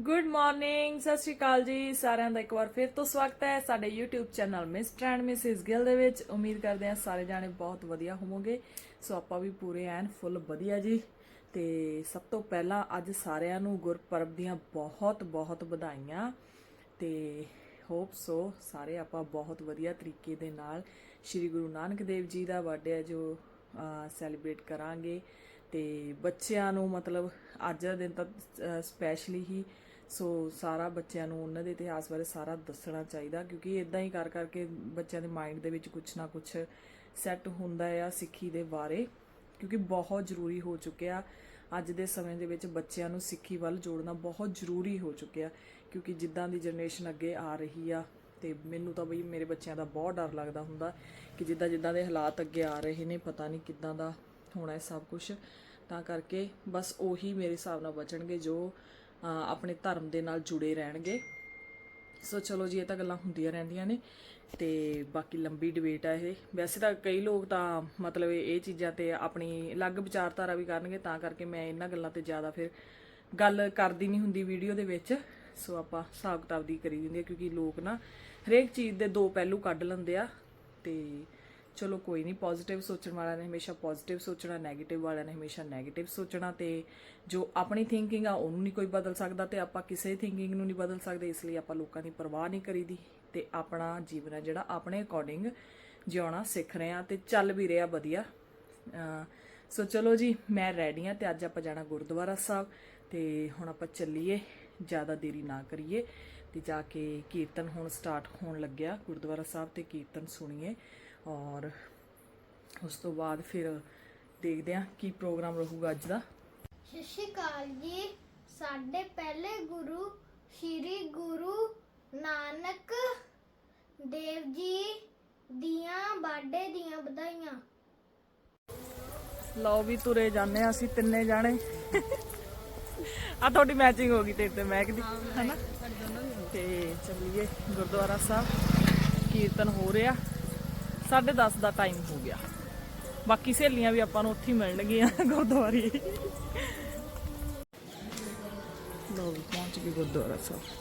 Good morning ਸਤਿ ਸ਼੍ਰੀ ਅਕਾਲ ਜੀ। ਸਾਰਿਆਂ ਦਾ ਇੱਕ ਵਾਰ ਫਿਰ ਤੋਂ ਸਵਾਗਤ ਹੈ ਸਾਡੇ YouTube channel Mr and Mrs Gill ਦੇ ਵਿੱਚ। ਉਮੀਦ ਕਰਦੇ ਹਾਂ ਸਾਰੇ ਜਾਣੇ ਬਹੁਤ ਵਧੀਆ ਹੋਵੋਗੇ। ਸੋ ਆਪਾਂ ਵੀ ਪੂਰੇ ਐਨ ਫੁੱਲ ਵਧੀਆ ਜੀ। ਤੇ ਸਭ ਤੋਂ ਪਹਿਲਾਂ ਅੱਜ ਸਾਰਿਆਂ ਨੂੰ ਗੁਰਪੁਰਬ ਦੀਆਂ ਬਹੁਤ ਬਹੁਤ ਵਧਾਈਆਂ। ਤੇ ਹੋਪ ਸੋ ਸਾਰੇ ਆਪਾਂ ਬਹੁਤ ਵਧੀਆ ਤਰੀਕੇ ਦੇ ਨਾਲ ਸ੍ਰੀ ਗੁਰੂ ਨਾਨਕ ਦੇਵ ਜੀ ਦਾ ਬਰਥਡੇ ਹੈ ਜੋ ਸੈਲੀਬ੍ਰੇਟ ਕਰਾਂਗੇ। ਤੇ ਬੱਚਿਆਂ ਨੂੰ ਮਤਲਬ ਅੱਜ ਦਾ ਦਿਨ ਤਾਂ ਸਪੈਸ਼ਲੀ ਹੀ ਸੋ ਸਾਰਾ ਬੱਚਿਆਂ ਨੂੰ ਉਹਨਾਂ ਦੇ ਇਤਿਹਾਸ ਬਾਰੇ ਸਾਰਾ ਦੱਸਣਾ ਚਾਹੀਦਾ, ਕਿਉਂਕਿ ਇਦਾਂ ਹੀ ਕਰ ਕਰਕੇ ਬੱਚਿਆਂ ਦੇ ਮਾਈਂਡ ਦੇ ਵਿੱਚ ਕੁਝ ਨਾ ਕੁਝ ਸੈੱਟ ਹੁੰਦਾ ਆ ਸਿੱਖੀ ਦੇ ਬਾਰੇ, ਕਿਉਂਕਿ ਬਹੁਤ ਜ਼ਰੂਰੀ ਹੋ ਚੁੱਕਿਆ। ਅੱਜ ਦੇ ਸਮੇਂ ਦੇ ਵਿੱਚ ਬੱਚਿਆਂ ਨੂੰ ਸਿੱਖੀ ਵੱਲ ਜੋੜਨਾ ਬਹੁਤ ਜ਼ਰੂਰੀ ਹੋ ਚੁੱਕਿਆ, ਕਿਉਂਕਿ ਜਿੱਦਾਂ ਦੀ ਜਨਰੇਸ਼ਨ ਅੱਗੇ ਆ ਰਹੀ ਆ, ਤੇ ਮੈਨੂੰ ਤਾਂ ਬਈ ਮੇਰੇ ਬੱਚਿਆਂ ਦਾ ਬਹੁਤ ਡਰ ਲੱਗਦਾ ਹੁੰਦਾ ਕਿ ਜਿੱਦਾਂ ਜਿੱਦਾਂ ਦੇ ਹਾਲਾਤ ਅੱਗੇ ਆ ਰਹੇ ਨੇ, ਪਤਾ ਨਹੀਂ ਕਿੱਦਾਂ ਦਾ ਹੋਣਾ ਹੈ ਸਭ ਕੁਝ ਤਾਂ ਕਰਕੇ ਬਸ ਉਹੀ ਮੇਰੇ ਹਿਸਾਬ ਨਾਲ ਬਚਣਗੇ ਜੋ ਆਪਣੇ ਧਰਮ ਦੇ ਨਾਲ ਜੁੜੇ ਰਹਿਣਗੇ। ਸੋ ਚਲੋ ਜੀ, ਇਹ ਤਾਂ ਗੱਲਾਂ ਹੁੰਦੀਆਂ ਰਹਿੰਦੀਆਂ ਨੇ ਤੇ ਬਾਕੀ ਲੰਬੀ ਡਿਬੇਟ ਆ ਇਹ। ਵੈਸੇ ਤਾਂ ਕਈ ਲੋਕ ਤਾਂ ਮਤਲਬ ਇਹ ਚੀਜ਼ਾਂ ਤੇ ਆਪਣੀ ਅਲੱਗ ਵਿਚਾਰਧਾਰਾ ਵੀ ਕਰਨਗੇ, ਤਾਂ ਕਰਕੇ ਮੈਂ ਇਹਨਾਂ ਗੱਲਾਂ ਤੇ ਜ਼ਿਆਦਾ ਫਿਰ ਗੱਲ ਕਰਦੀ ਨਹੀਂ ਹੁੰਦੀ ਵੀਡੀਓ ਦੇ ਵਿੱਚ। ਸੋ ਆਪਾਂ ਹਿਸਾਬ ਕਿਤਾਬ ਦੀ ਕਰੀ ਦਿੰਦੇ ਆ ਕਿਉਂਕਿ ਲੋਕ ਨਾ ਹਰੇਕ ਚੀਜ਼ ਦੇ ਦੋ ਪਹਿਲੂ ਕੱਢ ਲੈਂਦੇ ਆ ਤੇ ਚਲੋ ਕੋਈ ਨਹੀਂ ਪੋਜ਼ਿਟਿਵ ਸੋਚਣ ਵਾਲਿਆਂ ਨੇ ਹਮੇਸ਼ਾ ਪੋਜ਼ਿਟਿਵ ਸੋਚਣਾ 네ਗੇਟਿਵ ਵਾਲਿਆਂ ਨੇ ਹਮੇਸ਼ਾ 네ਗੇਟਿਵ ਸੋਚਣਾ ਤੇ ਜੋ ਆਪਣੀ ਥਿੰਕਿੰਗ ਆ, ਉਹਨੂੰ ਨਹੀਂ ਕੋਈ ਬਦਲ ਸਕਦਾ ਤੇ ਆਪਾਂ ਕਿਸੇ ਥਿੰਕਿੰਗ ਨੂੰ ਨਹੀਂ ਬਦਲ ਸਕਦੇ, ਇਸ ਲਈ ਆਪਾਂ ਲੋਕਾਂ ਦੀ ਪਰਵਾਹ ਨਹੀਂ ਕਰੀਦੀ ਤੇ ਆਪਣਾ ਜੀਵਨ ਹੈ ਜਿਹੜਾ ਆਪਣੇ ਅਕੋਰਡਿੰਗ ਜਿਉਣਾ ਸਿੱਖ ਰਹੇ ਆ ਤੇ ਚੱਲ ਵੀ ਰਿਹਾ ਵਧੀਆ। ਸੋ ਚਲੋ ਜੀ, ਮੈਂ ਰੈਡੀ ਆ ਤੇ ਅੱਜ ਆਪਾਂ ਜਾਣਾ ਗੁਰਦੁਆਰਾ ਸਾਹਿਬ ਤੇ ਹੁਣ ਆਪਾਂ ਚੱਲੀਏ, ਜ਼ਿਆਦਾ ਦੇਰੀ ਨਾ ਕਰੀਏ ਤੇ ਜਾ ਕੇ ਕੀਰਤਨ ਹੁਣ ਸਟਾਰਟ ਹੋਣ ਲੱਗਿਆ ਗੁਰਦੁਆਰਾ ਸਾਹਿਬ ਤੇ ਕੀਰਤਨ ਸੁਣੀਏ। ਔਰ ਉਸ ਤੋਂ ਬਾਅਦ ਫਿਰ ਦੇਖਦੇ ਆ ਕੀ ਪ੍ਰੋਗਰਾਮ ਰਹੂਗਾ ਅੱਜ ਦਾ। ਸਤਿ ਸ਼੍ਰੀ ਅਕਾਲ ਜੀ। ਸਾਡੇ ਪਹਿਲੇ ਗੁਰੂ ਸ੍ਰੀ ਗੁਰੂ ਨਾਨਕ ਦੇਵ ਜੀ ਦੀਆਂ ਬਾਡੇ ਦੀਆਂ ਵਧਾਈਆਂ। ਲਓ ਵੀ ਤੁਰੇ ਜਾਂਦੇ ਆ ਅਸੀਂ ਤਿੰਨੇ ਜਾਣੇ। ਆ ਤੁਹਾਡੀ ਮੈਚਿੰਗ ਹੋ ਗਈ ਤੇਰੇ ਤੇ ਮੈਂ ਦੀ ਹਨਾ ਤੇ ਚੱਲੀਏ ਗੁਰਦੁਆਰਾ ਸਾਹਿਬ। ਕੀਰਤਨ ਹੋ ਰਿਹਾ। 10:30 ਦਾ ਟਾਈਮ ਹੋ ਗਿਆ। ਬਾਕੀ ਸਹੇਲੀਆਂ ਵੀ ਆਪਾਂ ਨੂੰ ਉੱਥੇ ਮਿਲਣਗੀਆਂ ਗੁਰਦੁਆਰੇ। ਲਓ ਵੀ ਪਹੁੰਚ ਗਏ ਗੁਰਦੁਆਰਾ ਸਾਹਿਬ।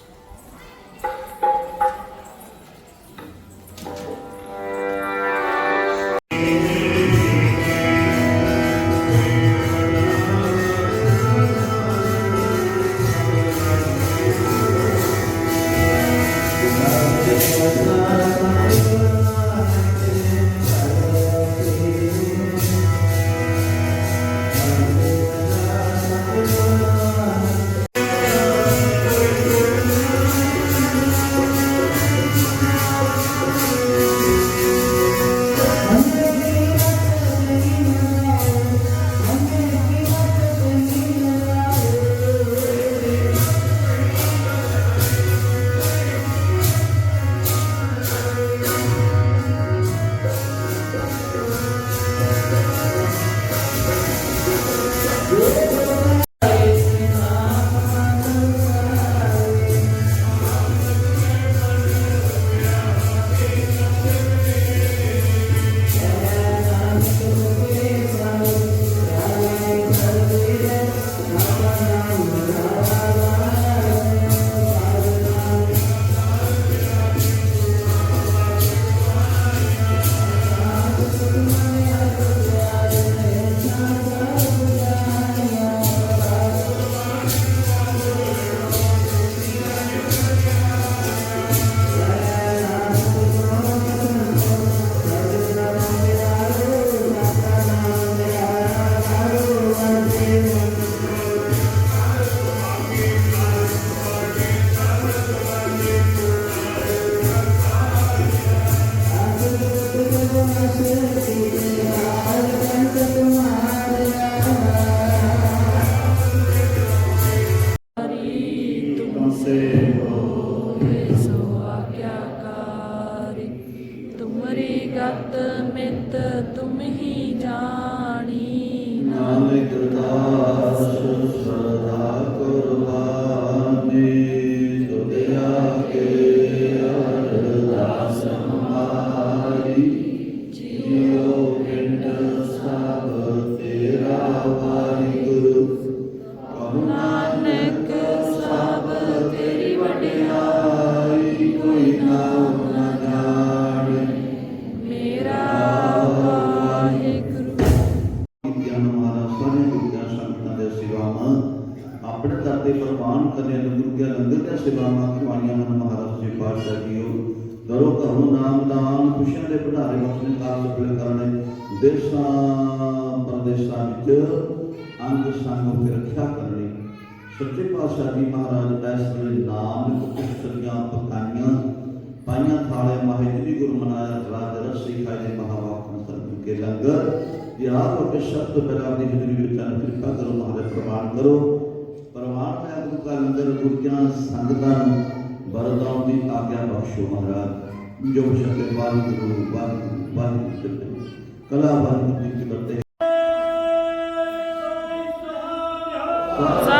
ਸੋ ਆਗਿਆਕਾਰੀ ਤੁਮਰੀ ਗਤ ਮਿਤ ਤੁਮ ਹੀ ਜਾਣੀ। ਨਾਨਕ ਦਾਸ ਖੁਸ਼ੀਆਂ ਦੇ ਭੰਡਾਰੇ ਬਖਸ਼ਣ ਕਾਲ ਸਫਲ ਕਰਨੇ ਦੇਸ਼ਾਂ, ਪ੍ਰਦੇਸ਼ਾਂ ਵਿੱਚ ਅੰਗ ਸੰਗ ਕੇ ਰੱਖਿਆ ਕਰਨੀ ਸੱਚੇ ਪਾਤਸ਼ਾਹ ਜੀ ਮਹਾਰਾਜ ਇਸ ਵੇਲੇ ਨਾਮ ਕੁਸ਼ਤੀਆਂ ਪਕਾਈਆਂ, ਪਾਈਆਂ ਥਾਲੇ ਮਾਹੇ ਜੀ ਗੁਰੂ ਮਨਾਇਆ, ਰਾਜ ਰਸੀ ਖਾਏ ਮਹਾਵਾਕ ਸਰਬ ਕੇ ਲੰਗਰ ਇਹ ਆਪ ਸ਼ਬਦ ਬਰਾਬਰ ਦੀ ਜ਼ਿੰਦਗੀ ਵਿੱਚ ਅਨ ਕਿਰਪਾ ਕਰੋ, ਮਹਾਰਾਜ ਪ੍ਰਮਾਣ ਕਰੋ। ਪ੍ਰਮਾਣ ਹੈ ਗੁਰੂ ਕਾ ਲੰਗਰ ਗੁਰਜਾਂ ਸੰਗਤਾਂ ਨੂੰ ਬਰਦਾਉਂ ਦੀ ਆਗਿਆ ਬਖਸ਼ੋ ਮਹਾਰਾਜ। ਜੋ ਸ਼ਕੇ ਵਾਹਿਗੁਰੂ ਵਾਹਿਗੁਰੂ ਵਾਹਿਗੁਰੂ ਕਲਾ ਵਾਹਿਗੁਰੂ ਜੀ ਕੀ ਫਤਿਹ ਸਤਿ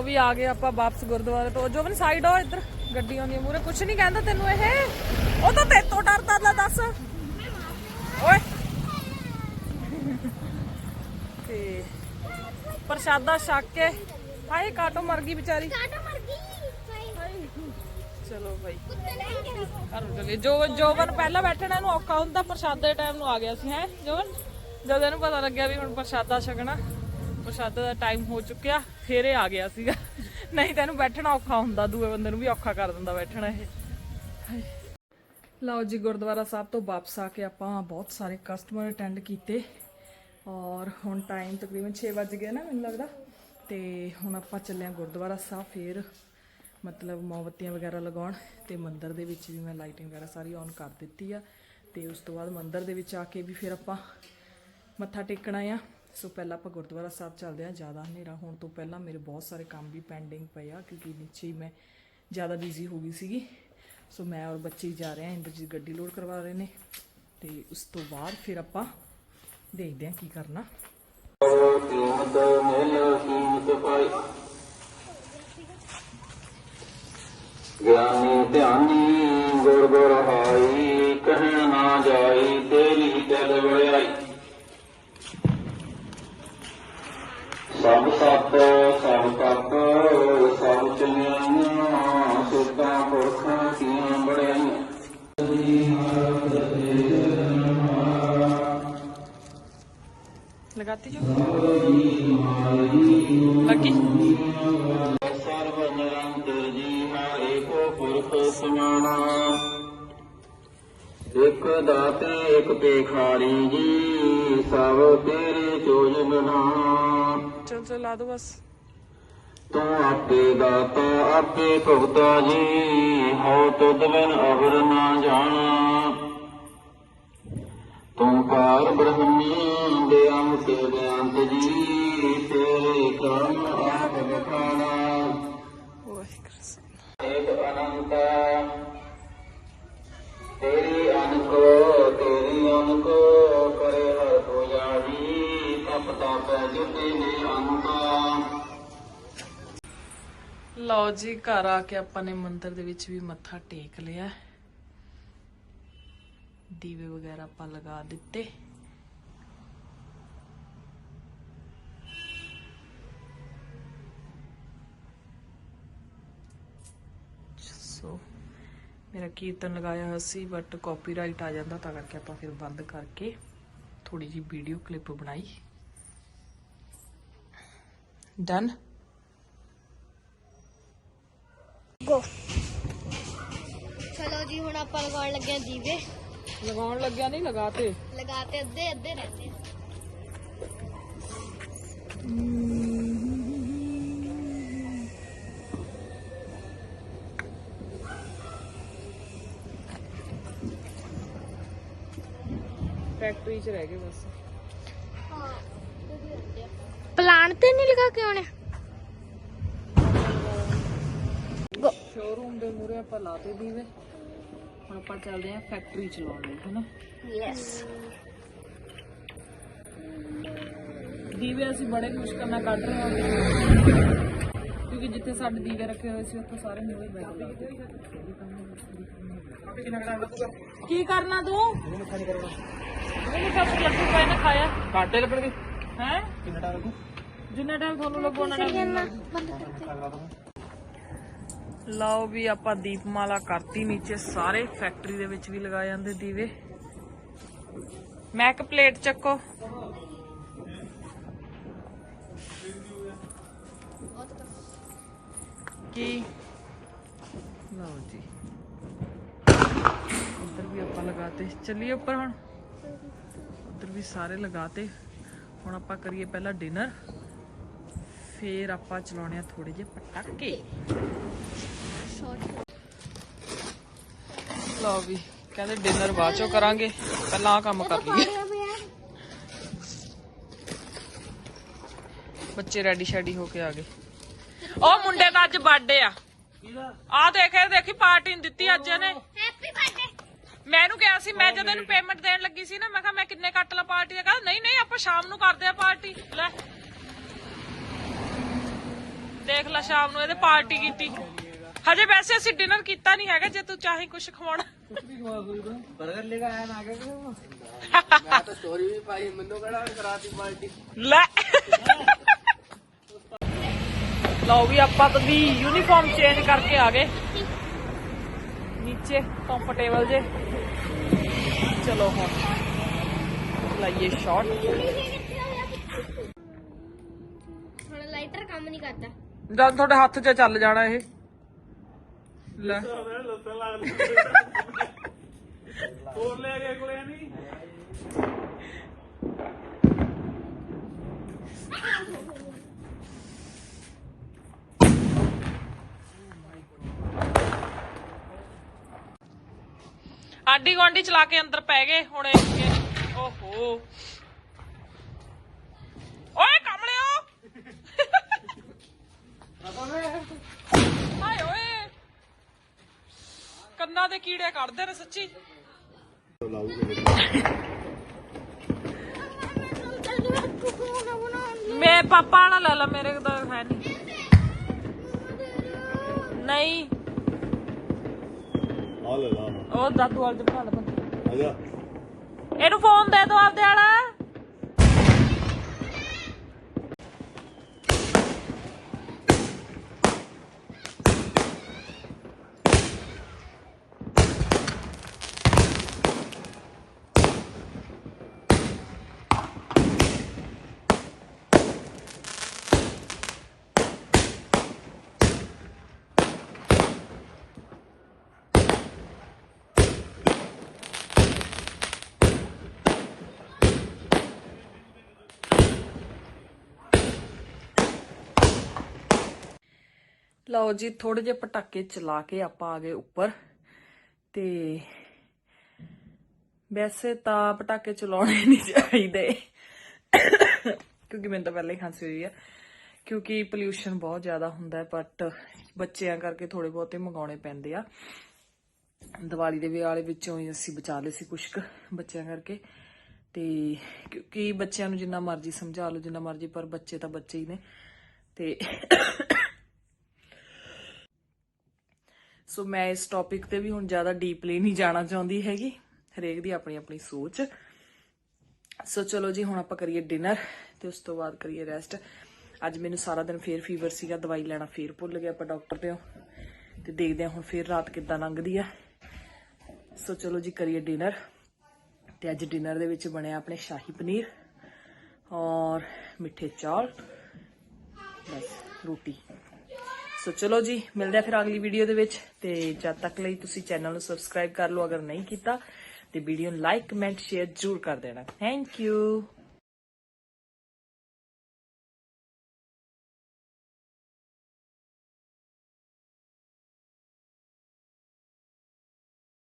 ਲਓ ਵੀ ਆ ਗਏ ਆਪਾਂ ਵਾਪਸ ਗੁਰਦੁਆਰੇ ਤੋਂ। ਜੋ ਵੀ ਸਾਈਡ ਹੋ ਇੱਧਰ ਗੱਡੀ ਆਉਂਦੀ ਹੈ ਮੂਰੇ ਕੁਛ ਨਹੀਂ ਕਹਿੰਦਾ ਤੈਨੂੰ ਇਹ। ਉਹ ਤਾਂ ਤੇਤੋਂ ਡਰਦਾ ਲੈ ਦੱਸ। ਓਏ। ਤੇ ਪ੍ਰਸ਼ਾਦਾ ਛਕ ਕੇ ਹਾਏ ਕਾਟੋ ਮਰ ਗਈ ਵਿਚਾਰੀ। ਕਾਟਾ ਮਰ ਗਈ। ਚਲੋ ਭਾਈ ਘਰ ਨੂੰ ਜੋ ਜੋਬਨ ਪਹਿਲਾਂ ਬੈਠਣਾ ਇਹਨੂੰ ਔਖਾ ਹੁੰਦਾ। ਪ੍ਰਸ਼ਾਦੇ ਟਾਈਮ ਨੂੰ ਆ ਗਿਆ ਸੀ ਹੈ ਜੋਬਨ? ਜਦੋਂ ਇਹਨੂੰ ਪਤਾ ਲੱਗਿਆ ਵੀ ਹੁਣ ਪ੍ਰਸ਼ਾਦਾ ਛਕਣਾ। ਪ੍ਰਸ਼ਾਦੇ ਦਾ ਟਾਈਮ ਹੋ ਚੁੱਕਿਆ, ਫੇਰ ਇਹ ਆ ਗਿਆ ਸੀਗਾ। ਨਹੀਂ ਤਾਂ ਇਹਨੂੰ ਬੈਠਣਾ ਔਖਾ ਹੁੰਦਾ, ਦੂਏ ਬੰਦੇ ਨੂੰ ਵੀ ਔਖਾ ਕਰ ਦਿੰਦਾ ਬੈਠਣਾ ਇਹ। ਲਓ ਜੀ, ਗੁਰਦੁਆਰਾ ਸਾਹਿਬ ਤੋਂ ਵਾਪਸ ਆ ਕੇ ਆਪਾਂ ਬਹੁਤ ਸਾਰੇ ਕਸਟਮਰ ਅਟੈਂਡ ਕੀਤੇ। ਔਰ ਹੁਣ ਟਾਈਮ ਤਕਰੀਬਨ 6 ਵੱਜ ਗਿਆ ਨਾ, ਮੈਨੂੰ ਲੱਗਦਾ। ਤੇ ਹੁਣ ਆਪਾਂ ਚੱਲੇ ਹਾਂ ਗੁਰਦੁਆਰਾ ਸਾਹਿਬ ਫੇਰ, ਮਤਲਬ ਮੋਮਬੱਤੀਆਂ ਵਗੈਰਾ ਲਗਾਉਣ। ਤੇ ਮੰਦਿਰ ਦੇ ਵਿੱਚ ਵੀ ਮੈਂ ਲਾਈਟਿੰਗ ਵਗੈਰਾ ਸਾਰੀ ਔਨ ਕਰ ਦਿੱਤੀ ਆ। ਤੇ ਉਸ ਤੋਂ ਬਾਅਦ ਮੰਦਿਰ ਦੇ ਵਿੱਚ ਆ ਕੇ ਵੀ ਫਿਰ ਆਪਾਂ ਮੱਥਾ ਟੇਕਣਾ ਆ ਸੋ ਪਹਿਲਾਂ ਆਪਾਂ ਗੁਰਦੁਆਰਾ ਸਾਹਿਬ ਚੱਲਦੇ ਆ ਜ਼ਿਆਦਾ ਹਨੇਰਾ ਹੋਣ ਤੋਂ ਪਹਿਲਾਂ ਮੇਰੇ ਬਹੁਤ ਸਾਰੇ ਕੰਮ ਵੀ ਪੈਂਡਿੰਗ ਪਏ ਆ, ਕਿਉਂਕਿ ਨੀਚੇ ਹੀ ਮੈਂ ਜ਼ਿਆਦਾ ਬਿਜ਼ੀ ਹੋ ਗਈ ਸੀਗੀ। ਸੋ ਮੈਂ ਔਰ ਬੱਚੇ ਜਾ ਰਹੇ ਆ ਇੰਦਰਜੀਤ ਗੱਡੀ ਲੋਡ ਕਰਵਾ ਰਹੇ ਨੇ। ਤੇ ਉਸ ਤੋਂ ਬਾਅਦ ਫਿਰ ਆਪਾਂ ਦੇਖਦੇ ਆ ਕੀ ਕਰਨਾ। ਕੀਮਤ ਮਿਲ ਕੀਮਤ ਪਾਈ ਗਿਆਨੀ ਧਿਆਨੀ ਗੁਰ ਗੁਰ ਹਾਈ ਕਹਿ ਨਾ ਜਾਈ ਜੋ ਲੱਗੀ ਨਿਰੰਤਰ ਜੀ ਹਾਰੇ ਕੋ ਪੁਰਖ ਸਮਾਣਾ ਇਕ ਦਾਤੇ ਇਕ ਪੇਖਾਰੀ ਜੀ ਸਭ ਤੇਰੇ ਚੋਜ ਬਨਾਣਾ ਚਲ ਚਲ ਲਾ ਦੋ ਬਸ। ਤੂੰ ਆਪੇ ਦਾਤਾ ਆਪੇ ਭੁਗਤਾ ਜੀ ਹਉ ਤੁਧ ਬਿਨ ਅਵਰ ਨਾ ਜਾਣਾ। ਤੂੰ ਪਾਰ ਬ੍ਰਹਮੀ ਦੇ ਅੰਤ ਦੇ ਜੀ, ਤੇਰੇ ਕਰਮ ਆਪ ਬਖਾਣਾ ਵਾਹਿਗੁਰੂ ਅਨੰਤ ਤੇਰੀ ਅਨਕ ਤੇਰੀ ਅਨਕ, ਕਰੇ ਹਰ ਪੂਜਾ ਤਪ ਤਪ ਜਿਤੇ ਨੇ ਅੰਤ ਲਓ ਜੀ, ਘਰ ਆ ਕੇ ਆਪਾਂ ਨੇ ਮੰਦਿਰ ਦੇ ਵਿੱਚ ਵੀ ਮੱਥਾ ਟੇਕ ਲਿਆ। ਦੀਵੇ ਵਗੈਰਾ ਆਪਾਂ ਲਗਾ ਦਿੱਤੇ। ਸੋ, ਮੇਰਾ ਕੀਰਤਨ ਲਗਾਇਆ ਹੋਇਆ ਸੀ ਬਟ ਕਾਪੀਰਾਈਟ ਆ ਜਾਂਦਾ, ਤਾਂ ਕਰਕੇ ਆਪਾਂ ਫਿਰ ਬੰਦ ਕਰਕੇ ਥੋੜੀ ਜੀ ਵੀਡੀਓ ਕਲਿੱਪ ਬਣਾਈ। ਡਨ ਚਲੋ ਜੀ, ਹੁਣ ਆਪਾਂ ਲਗਾਉਣ ਲੱਗੇ ਆ ਦੀਵੇ। ਲਗਾਉਣ ਲੱਗਿਆ ਨਹੀਂ ਲਗਾਤੇ ਲਗਾਤੇ ਅੱਧੇ ਅੱਧੇ ਰਹਿੰਦੇ ਆ। ਫੈਕਟਰੀ 'ਚ ਰਹਿ ਗਏ ਬਸ। ਪਲਾਨ ਤੇ ਨਹੀਂ ਲਗਾ ਕੇ ਆਉਣੇ? ਸ਼ੋਰੂਮ ਦੇ ਮੂਰੇ ਆਪਾਂ ਲਾਤੇ ਦੀਵੇ। ਹੁਣ ਆਪਾਂ ਚੱਲਦੇ ਆਂ ਫੈਕਟਰੀ ਚਲਾਉਣ ਲਈ ਹਨਾ ਯੈਸ ਦੀਵੇ ਅਸੀਂ ਬੜੇ ਮੁਸ਼ਕਲ ਨਾਲ ਕੱਢ ਰਹੇ ਹਾਂ ਕਿਉਂਕਿ ਕਿਉਂਕਿ ਜਿੱਥੇ ਸਾਡੇ ਦੀਵੇ ਰੱਖੇ ਹੋਏ ਸੀ ਉੱਥੇ ਸਾਰੇ ਮੂਹਰੇ ਬੈਠ ਗਏ ਕੀ ਕਰਨਾ ਤੂੰ ਉਹਨੂੰ ਸਭ ਲੱਡੂ ਪੈ ਨਾ ਖਾਇਆ ਕਾਟੇ ਲੱਗਣਗੇ ਹੈ ਕਿੰਨਾ ਟਾਈਮ ਲੱਗੂ ਜਿੰਨਾ ਟਾਈਮ ਤੁਹਾਨੂੰ ਲੱਗੋ ਉਹਨਾਂ ਟਾਈਮ ਬੰਦ ਕਰਕੇ ਲਓ ਵੀ ਆਪਾਂ ਦੀਪਮਾਲਾ ਕਰਤੀ ਨੀਚੇ, ਸਾਰੇ ਫੈਕਟਰੀ ਦੇ ਵਿੱਚ ਵੀ ਲਗਾਏ ਜਾਂਦੇ ਦੀਵੇ। ਮੈਂ ਇੱਕ ਪਲੇਟ ਚੱਕੋ। ਕੀ? ਲਓ ਜੀ। ਉੱਧਰ ਵੀ ਆਪਾਂ ਲਗਾਤੇ। ਚੱਲੀਏ ਉੱਪਰ ਹੁਣ। ਉੱਧਰ ਵੀ ਸਾਰੇ ਲਗਾਤੇ। ਹੁਣ ਆਪਾਂ ਕਰੀਏ ਪਹਿਲਾਂ ਡਿਨਰ ਫੇਰ ਆਪਾਂ ਚਲਾਉਣੇ ਆ ਥੋੜੇ ਜਿਹੇ ਪਟਾਕੇ। ਲਓ ਵੀ ਕਹਿੰਦੇ ਡਿਨਰ ਬਾਅਦ ਚੋਂ ਕਰਾਂਗੇ ਪਹਿਲਾਂ ਆ ਕੰਮ ਕਰ ਲਈਏ। ਬੱਚੇ ਰੈਡੀ ਸ਼ੈਡੀ ਹੋ ਕੇ ਆ ਗਏ। ਉਹ ਮੁੰਡੇ ਦਾ ਅੱਜ ਬਰਥਡੇ ਆ। ਆ ਦੇਖੇ ਦੇਖੀ ਪਾਰਟੀ ਨਹੀਂ ਦਿੱਤੀ ਅੱਜ ਇਹਨੇ। ਹੈਪੀ ਬਰਥਡੇ ਮੈਨੂੰ ਕਿਹਾ ਸੀ ਮੈਂ ਜਦੋਂ ਇਹਨੂੰ ਪੇਮੈਂਟ ਦੇਣ ਲੱਗੀ ਸੀ ਨਾ ਮੈਂ ਕਿਹਾ ਮੈਂ ਕਿੰਨੇ ਕੱਟ ਲਾ ਪਾਰਟੀ ਦਾ ਕਹਿੰਦਾ ਨਹੀਂ ਨਹੀਂ ਆਪਾਂ ਸ਼ਾਮ ਨੂੰ ਕਰਦੇ ਆ ਪਾਰਟੀ। ਲੈ। ਦੇਖ ਲੈ ਸ਼ਾਮ ਨੂੰ ਇਹਦੇ ਪਾਰਟੀ ਕੀਤੀ। ਹਜੇ ਵੈਸੇ ਅਸੀਂ ਡਿਨਰ ਕੀਤਾ ਨਹੀਂ ਹੈਗਾ ਜੇ ਤੂੰ ਚਾਹੇ ਕੁਝ ਖਵਾਉਣਾ। ਬਰਗਰ ਲੈ ਕੇ ਆਇਆ ਨਾ ਕੇ ਮੈਂ ਤਾਂ ਸਟੋਰੀ ਵੀ ਪਾਈ ਮੈਨੂੰ ਕਿਹੜਾ ਕਰਾਤੀ ਪਾਰਟੀ ਲੈ। ਲਓ ਵੀ ਆਪਾਂ ਤਾਂ ਵੀ ਯੂਨੀਫਾਰਮ ਚੇਂਜ ਕਰਕੇ ਆ ਗਏ। ਨੀਚੇ ਕੰਫਰਟੇਬਲ ਜੇ। ਚਲੋ ਹੁਣ ਲਾਈਏ ਸ਼ਾਟ ਹੁਣ ਲਾਈਟਰ ਕੰਮ ਨਹੀਂ ਕਰਦਾ। ਜਦ ਤੁਹਾਡੇ ਹੱਥ 'ਚ ਚੱਲ ਜਾਣਾ ਇਹ। ਲੈ। ਹੋਰ ਲੈ ਕੇ ਕੋਲੇ ਨਹੀਂ ਆਂਡੀ ਗਵਾਂਡੀ ਚਲਾ ਕੇ ਅੰਦਰ ਪੈ ਗਏ ਹੁਣ ਇਹ ਓਹੋ। ਓਏ ਕਮਲਿਓ ਹਾਏ ਓਏ ਕੰਨਾਂ ਦੇ ਕੀੜੇ ਕੱਢਦੇ ਨੇ ਸੱਚੀ। ਮੈਂ ਪਾਪਾ ਵਾਲਾ ਲੈ ਲਾ ਮੇਰੇ ਕੋਲ ਹੈ ਨਹੀਂ। ਨਹੀਂ। ਆ ਲੈ ਲਾ। ਉਹ ਦਾਦੂ ਵਾਲ ਚ ਬਣਾ ਲੈ ਬੰਦੇ ਆ ਜਾ। ਇਹਨੂੰ ਫੋਨ ਦੇ ਦਿਓ ਆਪਦੇ ਵਾਲਾ। ਲਓ ਜੀ ਥੋੜੇ ਜਿਹੇ ਪਟਾਕੇ ਚਲਾ ਕੇ ਆਪਾਂ ਆ ਗਏ ਉੱਪਰ। ਤੇ ਵੈਸੇ ਤਾਂ ਪਟਾਕੇ ਚਲਾਉਣੇ ਨਹੀਂ ਚਾਹੀਦੇ, ਕਿਉਂਕਿ ਮੈਨੂੰ ਤਾਂ ਪਹਿਲਾਂ ਹੀ ਖਾਂਸੀ ਹੋਈ ਆ। ਕਿਉਂਕਿ ਪੋਲਿਊਸ਼ਨ ਬਹੁਤ ਜ਼ਿਆਦਾ ਹੁੰਦਾ ਬਟ ਬੱਚਿਆਂ ਕਰਕੇ ਥੋੜੇ ਬਹੁਤੇ ਮੰਗਾਉਣੇ ਪੈਂਦੇ ਆ। ਦੀਵਾਲੀ ਦੇ ਵਿਆਲੇ ਵਿੱਚੋਂ ਹੀ ਅਸੀਂ ਬਚਾ ਲਏ ਸੀ ਕੁਛ ਕੁ ਬੱਚਿਆਂ ਕਰਕੇ। ਤੇ ਕਿਉਂਕਿ ਬੱਚਿਆਂ ਨੂੰ ਜਿੰਨਾ ਮਰਜ਼ੀ ਸਮਝਾ ਲਓ, ਜਿੰਨਾ ਮਰਜ਼ੀ, ਪਰ ਬੱਚੇ ਤਾਂ ਬੱਚੇ ਹੀ ਨੇ। ਤੇ ਸੋ ਮੈਂ ਇਸ ਟੌਪਿਕ ਤੇ ਵੀ ਹੁਣ ਜ਼ਿਆਦਾ ਡੀਪਲੀ ਨਹੀਂ ਜਾਣਾ ਚਾਹੁੰਦੀ ਹੈਗੀ। ਹਰੇਕ ਦੀ ਆਪਣੀ ਆਪਣੀ ਸੋਚ। ਸੋ ਚਲੋ ਜੀ, ਹੁਣ ਆਪਾਂ ਕਰੀਏ ਡਿਨਰ ਤੇ ਉਸ ਤੋਂ ਬਾਅਦ ਕਰੀਏ ਰੈਸਟ ਅੱਜ ਮੈਨੂੰ ਸਾਰਾ ਦਿਨ ਫੇਰ ਫੀਵਰ ਸੀਗਾ, ਦਵਾਈ ਲੈਣਾ ਫੇਰ ਭੁੱਲ ਗਿਆ ਆਪਾਂ ਡਾਕਟਰ ਤੇ ਤੇ ਦੇਖਦੇ ਹਾਂ ਹੁਣ ਫੇਰ ਰਾਤ ਕਿੱਦਾਂ ਲੰਘਦੀ ਆ। ਸੋ ਚਲੋ ਜੀ, ਕਰੀਏ ਡਿਨਰ ਤੇ ਅੱਜ ਡਿਨਰ ਦੇ ਵਿੱਚ ਬਣਿਆ ਆਪਣੇ ਸ਼ਾਹੀ ਪਨੀਰ ਔਰ ਮਿੱਠੇ ਚੌਲ। ਬਸ, ਰੋਟੀ। ਸੋ ਚਲੋ ਜੀ, ਮਿਲਦੇ ਆ ਫਿਰ ਅਗਲੀ ਵੀਡੀਓ ਦੇ ਵਿੱਚ ਤੇ ਜਦ ਤੱਕ ਲਈ ਤੁਸੀਂ ਚੈਨਲ ਨੂੰ ਸਬਸਕ੍ਰਾਈਬ ਕਰ ਲਓ ਅਗਰ ਨਹੀਂ ਕੀਤਾ ਤੇ ਵੀਡੀਓ ਨੂੰ ਲਾਈਕ ਕਮੈਂਟ ਸ਼ੇਅਰ ਜ਼ਰੂਰ ਕਰ ਦੇਣਾ। Thank you